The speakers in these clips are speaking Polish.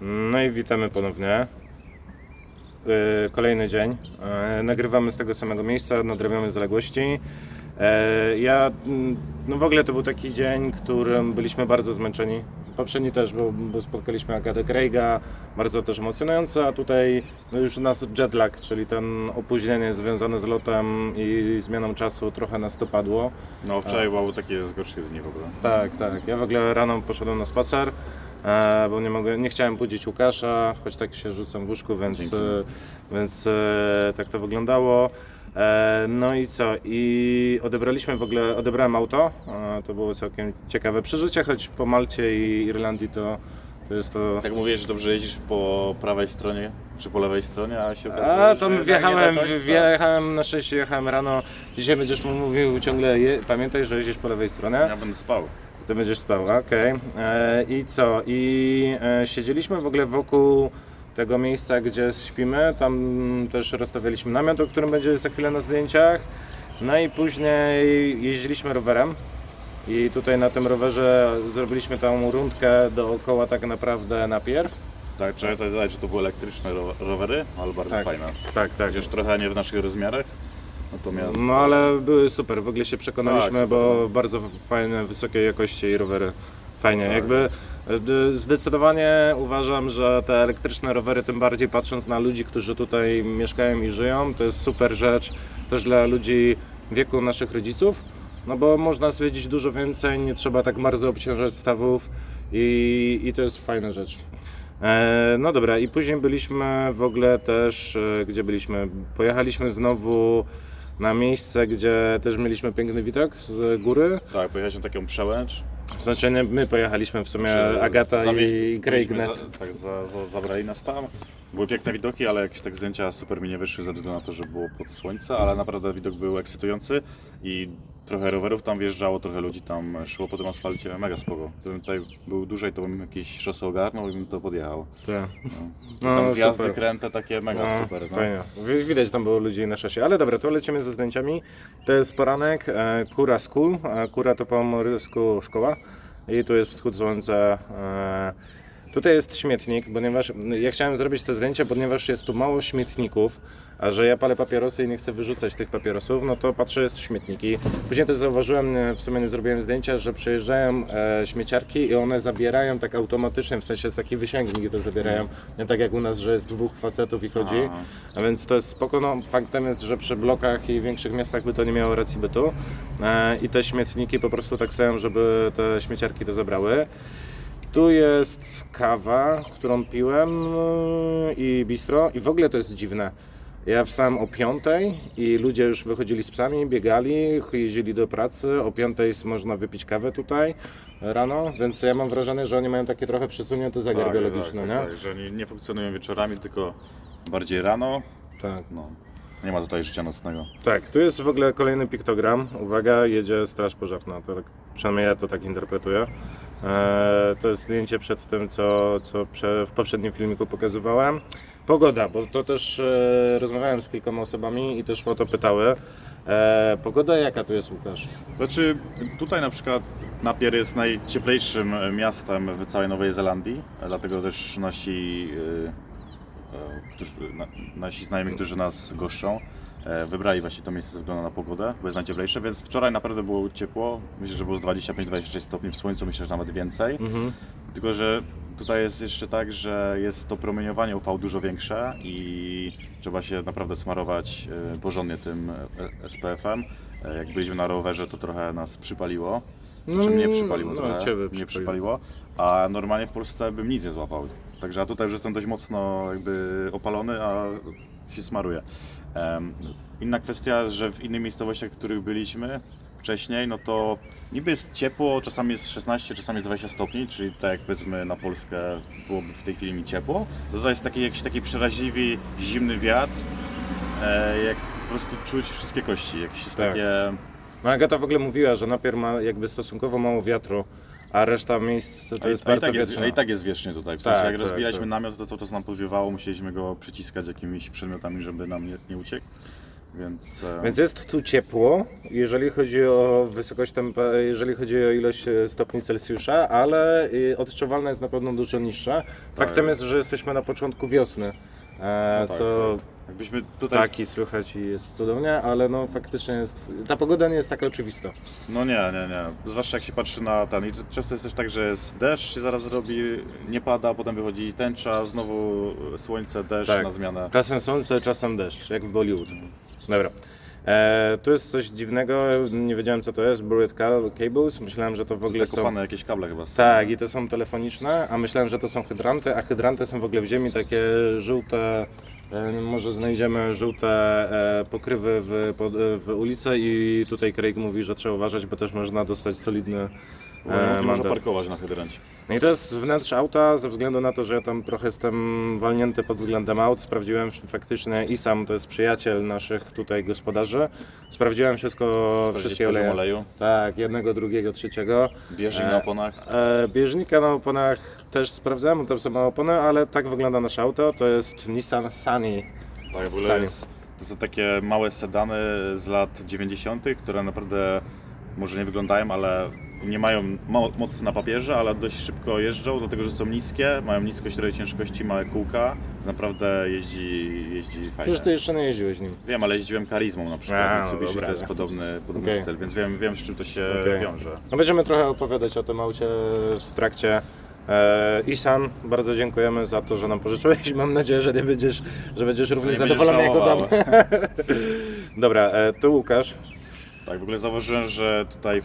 No i witamy ponownie. Yy, Kolejny dzień. Yy, Nagrywamy z tego samego miejsca, nadrabiamy zaległości. Yy, Ja, mm, no w ogóle to był taki dzień, którym byliśmy bardzo zmęczeni. Poprzedni też, bo, bo spotkaliśmy Agatę Craiga, bardzo też emocjonujące, a tutaj no już nas jetlag, czyli ten opóźnienie związane z lotem i zmianą czasu trochę nas dopadło. No wczoraj było takie z gorszych dni w ogóle. Tak, tak. Ja w ogóle rano poszedłem na spacer, e, bo nie, mogę, nie chciałem budzić Łukasza, choć tak się rzucam w łóżku, więc, e, więc e, tak to wyglądało. E, no i co? I odebraliśmy w ogóle, odebrałem auto. E, to było całkiem ciekawe przeżycie, choć po Malcie i Irlandii to, to jest to. Tak mówisz, że dobrze jeździsz po prawej stronie, czy po lewej stronie, a się okazuje, A że wjechałem, tak nie do końca. wjechałem, na szczęście jechałem rano. Dzisiaj będziesz mu mówił ciągle, je, pamiętaj, że jeździsz po lewej stronie. Ja będę spał. Ty będziesz spał, okej. E, I co? I e, siedzieliśmy w ogóle wokół tego miejsca, gdzie śpimy. Tam też rozstawialiśmy namiot, o którym będzie za chwilę na zdjęciach. No i później jeździliśmy rowerem. I tutaj na tym rowerze zrobiliśmy tą rundkę dookoła tak naprawdę na pier. Tak, trzeba to dodać, że to były elektryczne ro- rowery, ale bardzo Tak. fajne. Tak, tak. Chociaż trochę nie w naszych rozmiarach, natomiast... No ale były super, w ogóle się przekonaliśmy, Tak, bo bardzo fajne, wysokiej jakości rowery. Fajnie, Tak. jakby e, zdecydowanie uważam, że te elektryczne rowery, tym bardziej patrząc na ludzi, którzy tutaj mieszkają i żyją, to jest super rzecz też dla ludzi wieku naszych rodziców, no bo można zwiedzić dużo więcej, nie trzeba tak bardzo obciążać stawów i, i to jest fajna rzecz. E, No dobra, i później byliśmy w ogóle też, e, gdzie byliśmy? Pojechaliśmy znowu na miejsce, gdzie też mieliśmy piękny widok z góry. Tak, pojechaliśmy taką przełęcz. W sensie nie my pojechaliśmy, w sumie że Agata i Craig byliśmy nas. Za, tak, za, za, zabrali nas tam. Były piękne widoki, ale jakieś tak zdjęcia super mi nie wyszły ze względu na to, że było pod słońce, ale naprawdę widok był ekscytujący i trochę rowerów tam wjeżdżało, trochę ludzi tam szło po tym asfalcie, mega spoko. Gdybym tutaj był dłużej, to bym jakieś szosę ogarnął i bym to podjechał. Tak. No. tam zjazdy, super. kręte takie mega No, super. No. Fajnie. Wi- Widać tam było ludzi na szosie. Ale dobra, to lecimy ze zdjęciami. To jest poranek, e, Kura School. E, Kura to po amerysku szkoła. I tu jest wschód słońca. E, tutaj jest śmietnik, ponieważ ja chciałem zrobić to zdjęcie, ponieważ jest tu mało śmietników, a że ja palę papierosy i nie chcę wyrzucać tych papierosów, no to patrzę, jest śmietnik. I później też zauważyłem, nie, w sumie nie zrobiłem zdjęcia, że przejeżdżają e, śmieciarki i one zabierają tak automatycznie, w sensie jest taki wysięgnik to zabierają. Nie tak jak u nas, że jest dwóch facetów i chodzi. A więc to jest spoko. No, faktem jest, że przy blokach i większych miastach by to nie miało racji bytu. E, I te śmietniki po prostu tak stoją, żeby te śmieciarki to zabrały. Tu jest kawa, którą piłem yy, i bistro. I w ogóle to jest dziwne. Ja wstałem o 5 i ludzie już wychodzili z psami, biegali, jeździli do pracy. O 5 można wypić kawę tutaj rano, więc ja mam wrażenie, że oni mają takie trochę przesunięty zegar biologiczny, tak, nie? tak, tak, że oni nie funkcjonują wieczorami, tylko bardziej rano. tak. No, nie ma tutaj życia nocnego. Tak, tu jest w ogóle kolejny piktogram. Uwaga, jedzie straż pożarna. To tak, przynajmniej ja to tak interpretuję. Eee, to jest zdjęcie przed tym, co, co prze, w poprzednim filmiku pokazywałem. Pogoda, bo to też e, rozmawiałem z kilkoma osobami i też o to pytały. E, pogoda jaka tu jest, Łukasz? Znaczy, tutaj na przykład Napier jest najcieplejszym miastem w całej Nowej Zelandii, dlatego też nasi, e, e, którzy, na, nasi znajomi, którzy nas goszczą, e, wybrali właśnie to miejsce ze względu na pogodę, bo jest najcieplejsze, więc wczoraj naprawdę było ciepło, myślę, że było z 25-26 stopni w słońcu, myślę, że nawet więcej. Tylko, że tutaj jest jeszcze tak, że jest to promieniowanie UV dużo większe i trzeba się naprawdę smarować e, porządnie tym e, SPF-em. E, Jak byliśmy na rowerze, to trochę nas przypaliło. Znaczy mnie przypaliło no, trochę, ciebie mnie przypaliło. przypaliło, a normalnie w Polsce bym nic nie złapał. Także ja tutaj już jestem dość mocno jakby opalony, a się smaruje. Em, Inna kwestia, że w innych miejscowościach, w których byliśmy wcześniej, no to niby jest ciepło, czasami jest 16, czasami jest 20 stopni, czyli tak jak powiedzmy na Polskę byłoby w tej chwili mi ciepło. To tutaj jest taki jakiś taki przeraźliwy, zimny wiatr, e, jak po prostu czuć wszystkie kości, jakieś jest Tak. takie... No Agata w ogóle mówiła, że napier ma jakby stosunkowo mało wiatru, a reszta miejsc to jest a, i bardzo tak jest, wietrzna. i tak jest wiecznie tutaj. W sensie Tak, jak tak, rozbiliśmy tak. namiot, to to, to nam podwiewało, musieliśmy go przyciskać jakimiś przedmiotami, żeby nam nie, nie uciekł. Więc, e, Więc jest tu ciepło, jeżeli chodzi o wysokość tempa, jeżeli chodzi o ilość e, stopni Celsjusza, ale odczuwalna jest na pewno dużo niższa. Faktem jest, że jesteśmy na początku wiosny, e, no tak, co tak. Jakbyśmy tutaj. taki słychać i jest cudownie, ale no faktycznie jest, ta pogoda nie jest taka oczywista. No nie, nie, nie. Zwłaszcza jak się patrzy na ten. I to często jest też tak, że jest deszcz się zaraz robi, nie pada, potem wychodzi tęcza, znowu słońce, deszcz Tak. na zmianę. Czasem słońce, czasem deszcz, jak w Bollywood. Dobra. E, tu jest coś dziwnego, nie wiedziałem co to jest, Buried Cables, myślałem, że to w ogóle są... Zakopane jakieś kable chyba są. Tak, i to są telefoniczne, a myślałem, że to są hydranty, a hydranty są w ogóle w ziemi takie żółte, może znajdziemy żółte e, pokrywy w, pod, w ulicy i tutaj Craig mówi, że trzeba uważać, bo też można dostać solidny e, można mandat. parkować na hydrancie. No i to jest wnętrze auta, ze względu na to, że ja tam trochę jestem walnięty pod względem aut. Sprawdziłem faktycznie i sam to jest przyjaciel naszych tutaj gospodarzy. Sprawdziłem wszystko, wszystkie oleje. oleju? Tak, jednego, drugiego, trzeciego. Bieżnik E, na oponach. E, bieżnika na oponach też sprawdzałem, tam są opony, ale tak wygląda nasze auto. To jest Nissan Sunny. Tak, w ogóle Sanie. jest, to są takie małe sedany z lat 90., które naprawdę może nie wyglądają, ale nie mają mo- mocy na papierze, ale dość szybko jeżdżą, dlatego że są niskie, mają nisko średniej ciężkości, małe kółka. Naprawdę jeździ, jeździ fajnie. Przecież ty jeszcze nie jeździłeś nim. Wiem, ale jeździłem karizmą na przykład, A, Mitsubishi dobra. to jest podobny, podobny Okej. styl, więc wiem, wiem z czym to się Okej. wiąże. No będziemy trochę opowiadać o tym aucie w trakcie. E, Isan, bardzo dziękujemy za to, że nam pożyczyłeś. Mam nadzieję, że nie będziesz, że będziesz równie Nie zadowolony dam. żałował. Dobra, e, tu Łukasz. Tak, w ogóle zauważyłem, że tutaj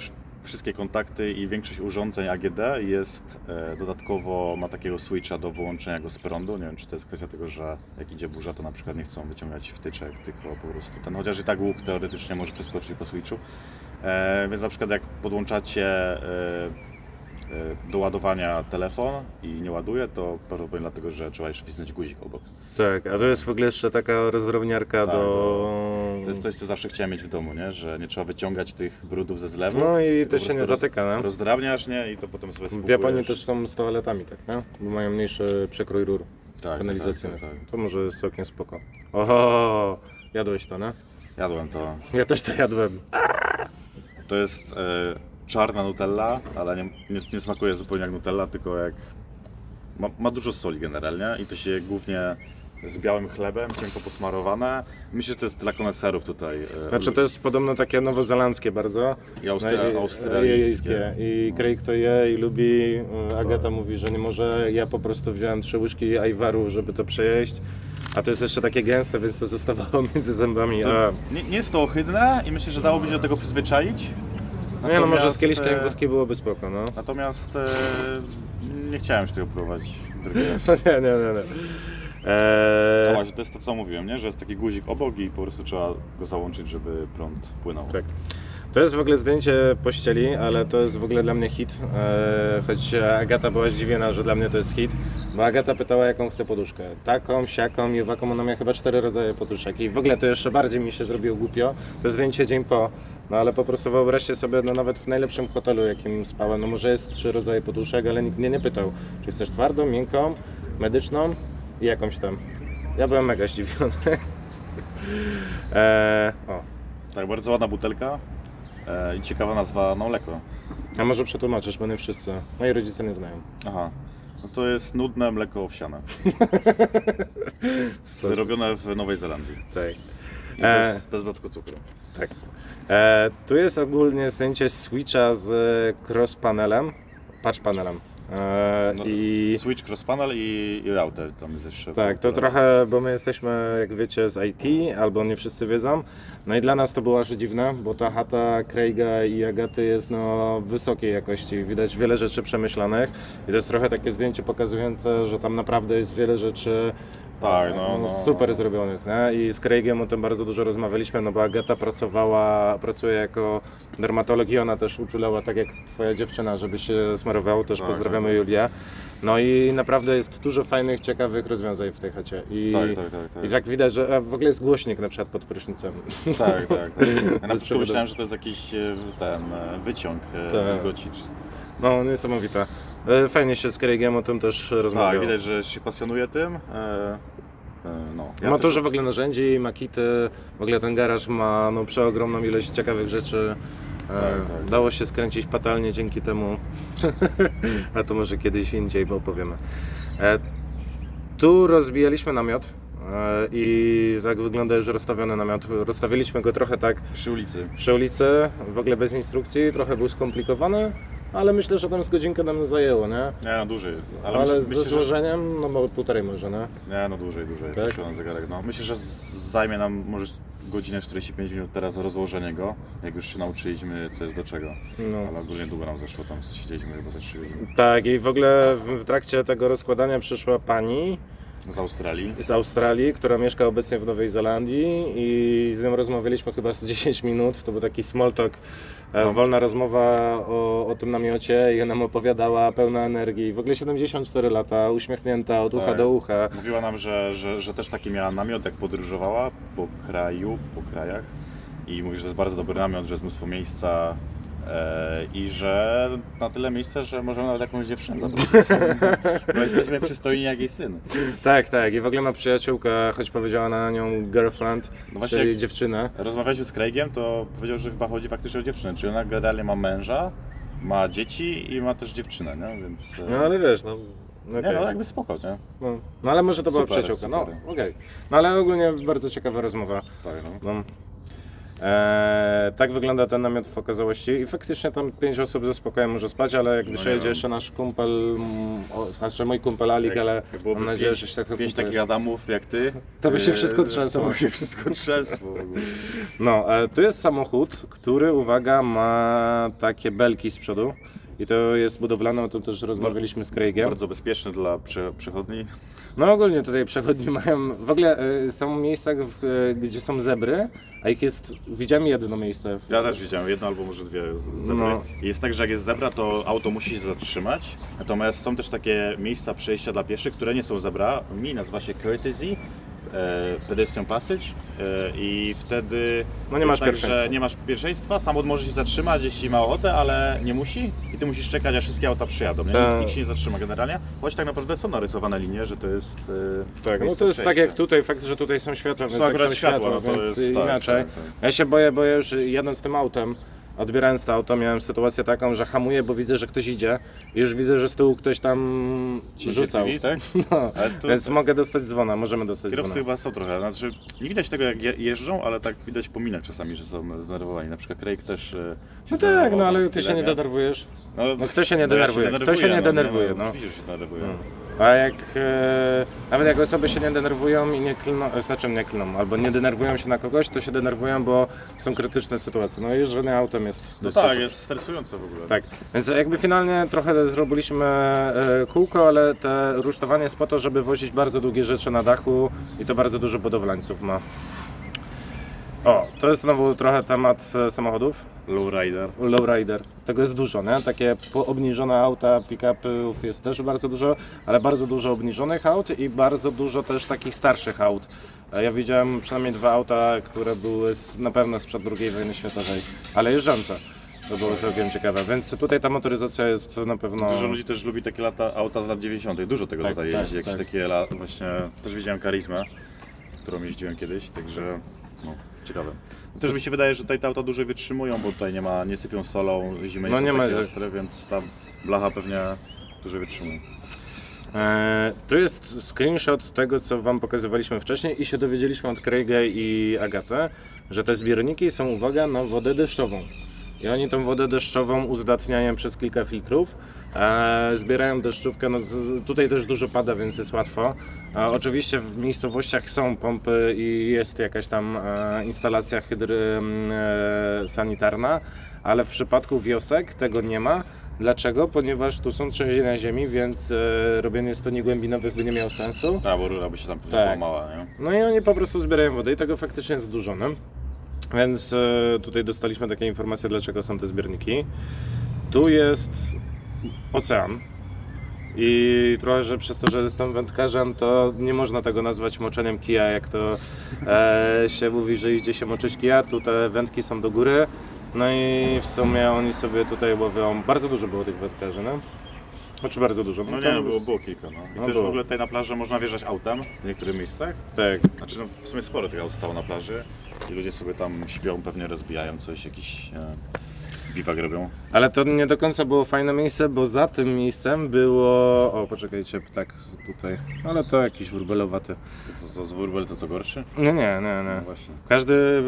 wszystkie kontakty i większość urządzeń AGD jest e, dodatkowo, ma takiego switcha do wyłączenia go z prądu. Nie wiem, czy to jest kwestia tego, że jak idzie burza, to na przykład nie chcą wyciągać wtyczek, tylko po prostu ten, chociaż i tak łuk teoretycznie może przeskoczyć po switchu. E, więc na przykład jak podłączacie e, e, do ładowania telefon i nie ładuje, to prawdopodobnie dlatego, że trzeba jeszcze wcisnąć guzik obok. Tak, a to jest w ogóle jeszcze taka rozrobniarka Tak, do... To jest coś, co zawsze chciałem mieć w domu, nie? że nie trzeba wyciągać tych brudów ze zlewu. No i po się nie zatyka, nie? Rozdrabniasz, nie? I to potem sobie W spłukujesz. Japonii też są z toaletami, tak, nie? Bo mają mniejszy przekrój rur tak, kanalizacyjnych. tak, tak, tak. To może jest całkiem spoko. Oho, jadłeś to, nie? Jadłem to. Ja też to jadłem. To jest e, czarna Nutella, ale nie, nie, nie smakuje zupełnie jak Nutella, tylko jak... Ma, ma dużo soli generalnie i to się głównie z białym chlebem, cienko posmarowane. Myślę, że to jest dla koneserów tutaj. e, Znaczy to jest podobno takie nowozelandzkie bardzo. I austria- No australijskie. I Craig to je i lubi. Agata mówi, że nie może. Ja po prostu wziąłem trzy łyżki ajwaru, żeby to przejeść. A to jest jeszcze takie gęste, więc to zostawało między zębami. A, To nie, nie jest to ohydne i myślę, że dałoby się do tego przyzwyczaić. no nie no, może z Natomiast, kieliszkiem e, wódki byłoby spoko, no. Natomiast e, nie chciałem już tego próbować drugi raz. No nie, nie, nie. Nie. No Eee, właśnie, to jest to co mówiłem, nie? że jest taki guzik obok i po prostu trzeba go załączyć, żeby prąd płynął. tak. To jest w ogóle zdjęcie pościeli, ale to jest w ogóle dla mnie hit. Eee, choć Agata była zdziwiona, że dla mnie to jest hit, bo Agata pytała, jaką chce poduszkę. Taką, siaką i owaką. Ona miała chyba cztery rodzaje poduszek. I w ogóle to jeszcze bardziej mi się zrobiło głupio. To zdjęcie dzień po. No ale po prostu wyobraźcie sobie, no nawet w najlepszym hotelu, jakim spałem, no może jest trzy rodzaje poduszek, ale nikt mnie nie pytał, czy chcesz twardą, miękką, medyczną i jakąś tam. Ja byłem mega zdziwiony. eee, o, Tak, bardzo ładna butelka e, i ciekawa nazwa na mleko. A może przetłumaczysz, bo nie wszyscy. Moi rodzice nie znają. Aha, no to jest nudne mleko owsiane. Zrobione w Nowej Zelandii. Tak. I E. bez, bez dodatku cukru. tak. E, tu jest ogólnie zdjęcie Switcha z cross panelem, patch panelem. E, No, I Switch cross panel i, i router tam jest jeszcze. tak, to trochę, bo my jesteśmy, jak wiecie, z IT, albo nie wszyscy wiedzą. No i dla nas to było aż dziwne, bo ta chata Craiga i Agaty jest no wysokiej jakości. Widać wiele rzeczy przemyślanych i to jest trochę takie zdjęcie pokazujące, że tam naprawdę jest wiele rzeczy Tak, no, no. super zrobionych. Nie? I z Craigiem o tym bardzo dużo rozmawialiśmy, no bo Agata pracowała, pracuje jako dermatolog i ona też uczulała, tak jak twoja dziewczyna, żeby się smarowało, też Tak, pozdrawiamy tak, Julię. No i naprawdę jest dużo fajnych, ciekawych rozwiązań w tej chacie. I, Tak, tak, tak, tak. I tak widać, że a w ogóle jest głośnik na przykład pod prysznicem. Tak, tak, tak. Ja na początku myślałem, że to jest jakiś e, ten e, wyciąg e, Tak. wilgoci. No, niesamowite. E, Fajnie się z Craigiem o tym też Tak, rozmawiało. widać, że się pasjonuje tym. E, No, ja ma też- dużo w ogóle narzędzi, makity, w ogóle ten garaż ma no, przeogromną ilość ciekawych rzeczy. E, Tak, tak. Dało się skręcić fatalnie dzięki temu, a to może kiedyś indziej, bo opowiemy. E, tu rozbijaliśmy namiot e, i tak wygląda już rozstawiony namiot. Rozstawiliśmy go trochę tak Przy ulicy. przy ulicy, w ogóle bez instrukcji, trochę był skomplikowany, ale myślę, że tam z godzinkę nam zajęło, nie? Nie, no dłużej. Ale, Ale, myślę, ze myślę, że... złożeniem, no bo półtorej może, nie? Nie, no dłużej, dłużej. Tak? Tak? na zegarek. No. Myślę, że z- zajmie nam może godzinę 45 minut teraz rozłożenie go, jak już się nauczyliśmy co jest do czego. No. Ale ogólnie długo nam zeszło, tam siedzieliśmy chyba za 3 godziny. Tak, i w ogóle w, w trakcie tego rozkładania przyszła pani Z Australii. z Australii, która mieszka obecnie w Nowej Zelandii i z nią rozmawialiśmy chyba z 10 minut. To był taki small talk, e, No. wolna rozmowa o, o tym namiocie i ona nam opowiadała pełna energii. W ogóle 74 lata, uśmiechnięta od ucha Tak. do ucha. Mówiła nam, że, że, że też taki miała namiot, jak podróżowała po kraju, po krajach. I mówi, że to jest bardzo dobry namiot, że jest mnóstwo miejsca i że na tyle miejsca, że możemy nawet jakąś dziewczynę zaprosić. Bo jesteśmy przystojni jak jej syn. Tak, tak. I w ogóle ma przyjaciółkę, choć powiedziała na nią girlfriend, No czyli dziewczynę. Rozmawialiśmy z Craigiem, to powiedział, że chyba chodzi faktycznie o dziewczynę. Czyli ona generalnie ma męża, ma dzieci i ma też dziewczynę, nie? Więc... e, No ale wiesz, no... Nie, okej. no jakby spoko, nie? No, no ale może to była Super, przyjaciółka. No, okej. No ale ogólnie bardzo ciekawa rozmowa. Tak, no. No. Eee, tak wygląda ten namiot w okazałości i faktycznie tam pięć osób ze spokojem może spać, ale jak No przyjedzie wiem. jeszcze nasz kumpel, mm, o, znaczy mój kumpel Alik, ale Jak byłoby mam nadzieję, pięć, że się tak pięć takich Adamów jak ty. To by się e, wszystko trzęsło. To by się wszystko trzęsło. No, e, tu jest samochód, który, uwaga, ma takie belki z przodu i to jest budowlane, o tym też rozmawialiśmy z Craigiem. Bardzo bezpieczny dla prze, przechodni. No ogólnie tutaj przechodni mają, w ogóle e, są miejsca, e, gdzie są zebry, a ich jest, widziałem jedno miejsce. Ja też widziałem jedno albo może dwie z- zebry. No. I Jest tak, że jak jest zebra, to auto musi się zatrzymać. Natomiast są też takie miejsca przejścia dla pieszych, które nie są zebra. Mi nazywa się courtesy. E, Pedestrian Passage e, i wtedy No nie masz tak, pierwszeństwa. że nie masz pierwszeństwa, samochód może się zatrzymać, jeśli ma ochotę, ale nie musi i ty musisz czekać, aż wszystkie auta przyjadą, nie? Tak. Nikt, nikt się nie zatrzyma generalnie, choć tak naprawdę są narysowane linie, że to jest e, Tak, no to jest tak jak tutaj, fakt, że tutaj są światła, więc Są są światła, światła, no to więc jest- tak, inaczej. tak, tak. Ja się boję, bo ja już jadąc tym autem, odbierając to auto, miałem sytuację taką, że hamuję, bo widzę, że ktoś idzie i już widzę, że z tyłu ktoś tam Ci rzucał. się tak? No, to- więc mogę dostać dzwona, możemy dostać Kierowcy dzwona. chyba są trochę, znaczy nie widać tego jak je- jeżdżą, ale tak widać po minach czasami, że są zdenerwowani. Na przykład Craig też e, się No tak, zdenerwował no ale ty się nie denerwujesz. No, No kto się nie ja denerwuje? Kto się nie denerwuje, no. no. Oczywiście, że się denerwuje. A jak e, nawet jak osoby się nie denerwują i nie klną, e, znaczy nie klną, albo nie denerwują się na kogoś, to się denerwują, bo są krytyczne sytuacje. No jeżdżenie autem jest No dość tak, jest stresujące w ogóle. Tak, więc jakby finalnie trochę zrobiliśmy e, kółko, ale te rusztowanie jest po to, żeby wozić bardzo długie rzeczy na dachu i to bardzo dużo budowlańców ma. O, to jest znowu trochę temat e, samochodów. Lowrider. Lowrider. Tego jest dużo, nie? Takie obniżone auta, pick-upów jest też bardzo dużo, ale bardzo dużo obniżonych aut i bardzo dużo też takich starszych aut. E, Ja widziałem przynajmniej dwa auta, które były na pewno sprzed II wojny światowej, ale jeżdżące. To było całkiem ciekawe, więc tutaj ta motoryzacja jest na pewno... Dużo ludzi też lubi takie lata, auta z lat 90. Dużo tego Tak, tutaj tak, jeździ. Jakieś tak. takie la, właśnie, też widziałem karizmę, którą jeździłem kiedyś, także ciekawe. Też mi się wydaje, że tutaj te auta dłużej wytrzymują, bo tutaj nie ma, nie sypią solą, nie No nie ma, ostre, więc ta blacha pewnie dłużej wytrzymuje. E, tu jest screenshot tego, co Wam pokazywaliśmy wcześniej i się dowiedzieliśmy od Craiga i Agatę, że te zbiorniki są, uwaga, na wodę deszczową. I oni tą wodę deszczową uzdatniają przez kilka filtrów, e, zbierają deszczówkę, no z, tutaj też dużo pada, więc jest łatwo. E, oczywiście w miejscowościach są pompy i jest jakaś tam e, instalacja hydry, m, e, sanitarna, ale w przypadku wiosek tego nie ma. Dlaczego? Ponieważ tu są trzęsienia ziemi, więc e, robienie stoni głębinowych by nie miało sensu. Ta, bo rura by się tam pewnie Tak. połamała, nie? No i oni po prostu zbierają wodę i tego faktycznie jest dużo, no. Więc e, tutaj dostaliśmy takie informacje, dlaczego są te zbiorniki. Tu jest ocean. I trochę, że przez to, że jestem wędkarzem, to nie można tego nazwać moczeniem kija, jak to e, się mówi, że idzie się moczyć kija. Tu te wędki są do góry. No i w sumie oni sobie tutaj łowią. Bardzo dużo było tych wędkarzy, no. Znaczy bardzo dużo. No to nie, no, było, było kilka. No. I No też było. w ogóle tutaj na plaży można wjeżdżać autem w niektórych miejscach. Tak. Znaczy no, w sumie sporo tych aut stało na plaży i ludzie sobie tam śpią, pewnie rozbijają coś, jakiś e, biwak robią. Ale to nie do końca było fajne miejsce, bo za tym miejscem było... O, poczekajcie, ptak tutaj. Ale to jakiś wurbelowaty. To, to, to z Wurbel to co gorszy? Nie, nie, nie, No nie. właśnie. Każdy,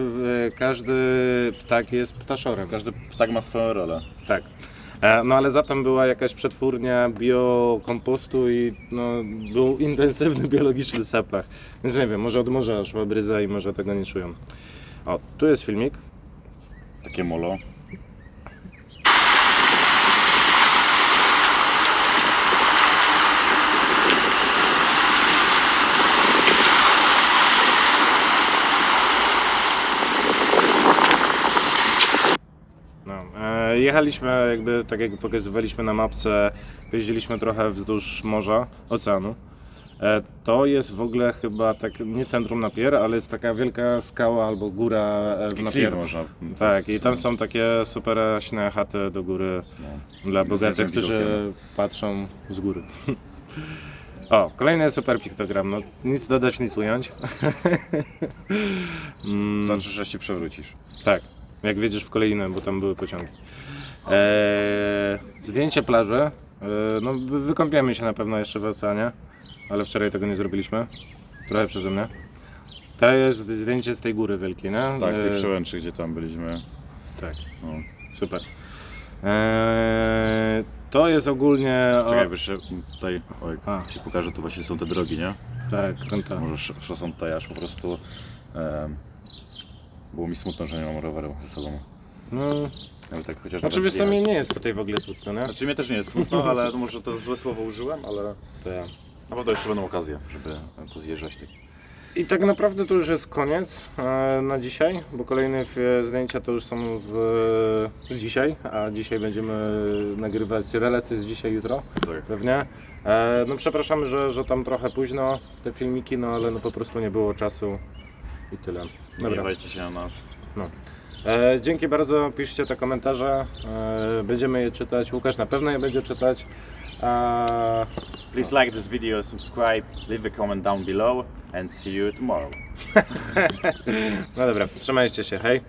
e, każdy ptak jest ptaszorem. Każdy ptak ma swoją rolę. Tak. E, No ale zatem była jakaś przetwórnia biokompostu i no, był intensywny biologiczny zapach. Więc nie wiem, może od morza szła bryza i może tego nie czują. O, tu jest filmik. Takie molo. No, e, jechaliśmy, jakby tak jak pokazywaliśmy na mapce, jeździliśmy trochę wzdłuż morza, oceanu. E, to jest w ogóle chyba tak, nie centrum Napier, ale jest taka wielka skała albo góra e, w Napier. można. Tak, i tam są takie super śne chaty do góry dla Z bogatych, którzy widokiem. patrzą z góry. O, kolejny super piktogram, no nic dodać, nic ująć. Znaczy, że się przewrócisz. Tak, jak wiedziesz w kolejnym, bo tam były pociągi. Eee, zdjęcie plaży. Eee, no, wy- wykąpiemy się na pewno jeszcze w oceanie, ale wczoraj tego nie zrobiliśmy. Trochę przeze mnie. To jest zdjęcie z tej góry wielkiej, nie? Tak, z tej Eee, przełęczy, gdzie tam byliśmy. tak, No. super. Eee, to jest ogólnie. o- Czekaj, bo jeszcze tutaj, o, jak A. ci pokażę, to właśnie są te drogi, nie? Tak, kąta. Może sz- szosą tutaj aż po prostu em, było mi smutno, że nie mam roweru ze sobą. No, Ale tak chociaż znaczy wiesz co, zjechać. nie jest tutaj w ogóle smutno, nie? Znaczy mnie też nie jest smutno, ale może to złe słowo użyłem, ale Tak. na pewno jeszcze będą okazje, żeby e, pozjeżdżać tak. I tak naprawdę to już jest koniec e, na dzisiaj, bo kolejne f- zdjęcia to już są z, z dzisiaj, a dzisiaj będziemy nagrywać relacje z dzisiaj, jutro Tak. pewnie. E, no przepraszamy, że, że tam trochę późno te filmiki, no ale no po prostu nie było czasu i tyle. Dobra. Gniewajcie się na nas. No. E, dzięki bardzo, piszcie te komentarze, e, będziemy je czytać, Łukasz na pewno je będzie czytać. A, Please like this video, subscribe, leave a comment down below and see you tomorrow. no dobra, trzymajcie się, hej.